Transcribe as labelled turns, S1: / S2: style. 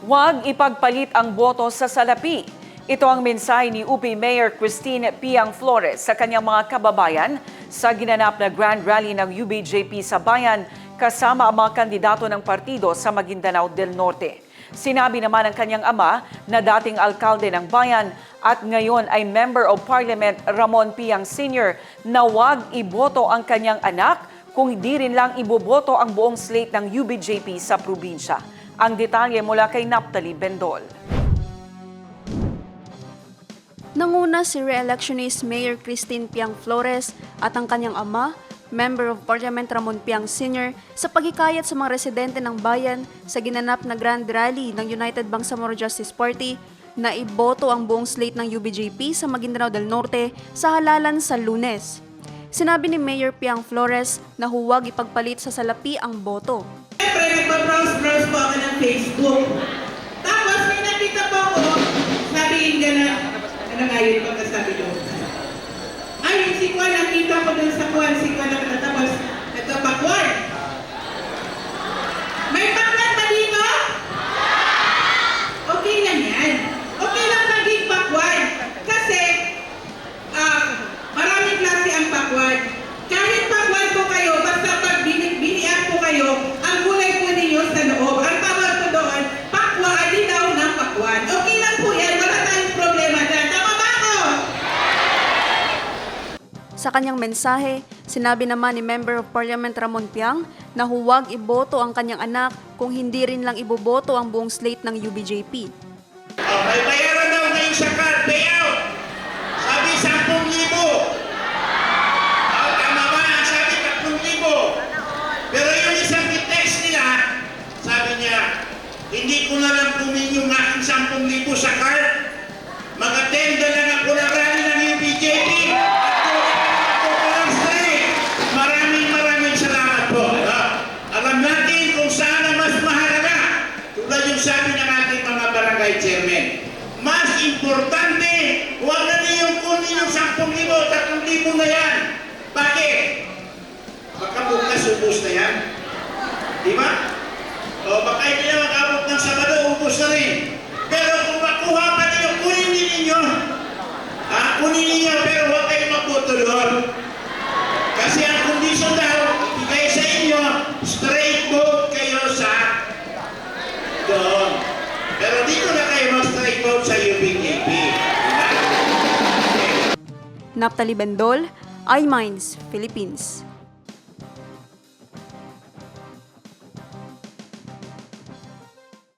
S1: Huwag ipagpalit ang boto sa salapi. Ito ang mensahe ni UP Mayor Christine Piang Flores sa kanyang mga kababayan sa ginanap na Grand Rally ng UBJP sa bayan kasama ang mga kandidato ng partido sa Maguindanao del Norte. Sinabi naman ng kanyang ama na dating alkalde ng bayan at ngayon ay Member of Parliament Ramon Piang Sr. na huwag iboto ang kanyang anak kung hindi rin lang iboboto ang buong slate ng UBJP sa probinsya. Ang detalye mula kay Naptali Bendol.
S2: Nanguna si re-electionist Mayor Christine Piang Flores at ang kanyang ama, Member of Parliament Ramon Piang Sr. sa pagkikayat sa mga residente ng bayan sa ginanap na Grand Rally ng United Bangsamoro Justice Party na iboto ang buong slate ng UBJP sa Maguindanao del Norte sa halalan sa lunes. Sinabi ni Mayor Piang Flores na huwag ipagpalit sa salapi ang boto.
S3: Siyempre, Sa
S2: kanyang mensahe, sinabi naman ni Member of Parliament Ramon Piang na huwag iboto ang kanyang anak kung hindi rin lang iboboto ang buong slate ng UBJP.
S4: May bayaran daw ngayon sa card, payout. Sabi, 10,000. Oh, tama ba? Sabi, 3,000. Pero yung isang text nila, sabi niya, hindi ko na lang kumin yung aking 10,000 sa card. Mag-attend na lang sabi ng ating mga barangay chairman. Mas importante, huwag na niyong kunin yung 10,000, 3,000 na yan. Bakit? Baka bukas ubos na yan. Di ba? O baka hindi na mag-abot ng Sabado, ubos na rin. Pero kung makuha pa ninyo, kunin ninyo. Ha? Kunin ninyo, pero huwag kayong magputulol.
S2: Naptali Bendol, iMinds, Philippines.